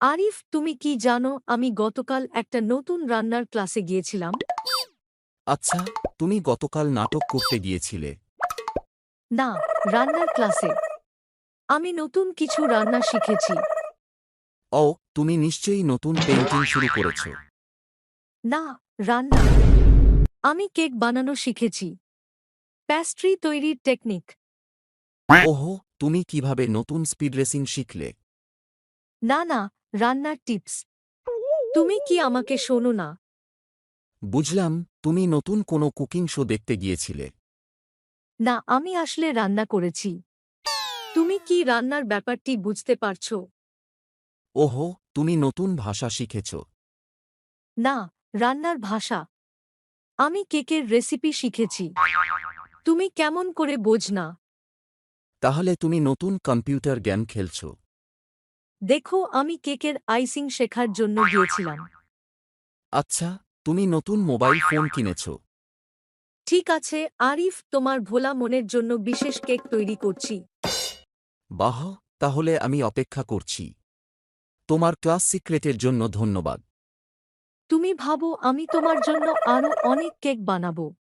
আরিফ তুমি কি জানো আমি গতকাল একটা নতুন রান্নার ক্লাসে গিয়েছিলাম? আচ্ছা তুমি গতকাল নাটক করতে গিয়েছিলে। না রান্নার ক্লাসে। আমি নতুন কিছু রান্না শিখেছি। ও তুমি নিশ্চয়ই নতুন পেইন্টিং শুরু করেছ। না রান্না। আমি কেক বানানো শিখেছি। প্যাস্ট্রি তৈরির টেকনিক। ওহো তুমি কীভাবে নতুন স্পিড রেসিং শিখলে? না না রান্নার টিপস। তুমি কি আমাকে শোনো না? বুঝলাম তুমি নতুন কোনো কুকিং শো দেখতে গিয়েছিলে। না আমি আসলে রান্না করেছি। তুমি কি রান্নার ব্যাপারটি বুঝতে পারছ? ওহো তুমি নতুন ভাষা শিখেছ। না রান্নার ভাষা। আমি কেকের রেসিপি শিখেছি। তুমি কেমন করে বোঝ না তাহলে তুমি নতুন কম্পিউটার গেম খেলছ। দেখো আমি কেকের আইসিং শেখার জন্য গিয়েছিলাম। আচ্ছা তুমি নতুন মোবাইল ফোন কিনেছ। ঠিক আছে আরিফ তোমার ভোলা মনের জন্য বিশেষ কেক তৈরি করছি। বাহ তাহলে আমি অপেক্ষা করছি। তোমার ক্লাস সিক্রেটের জন্য ধন্যবাদ। তুমি ভাবো আমি তোমার জন্য আরও অনেক কেক বানাবো।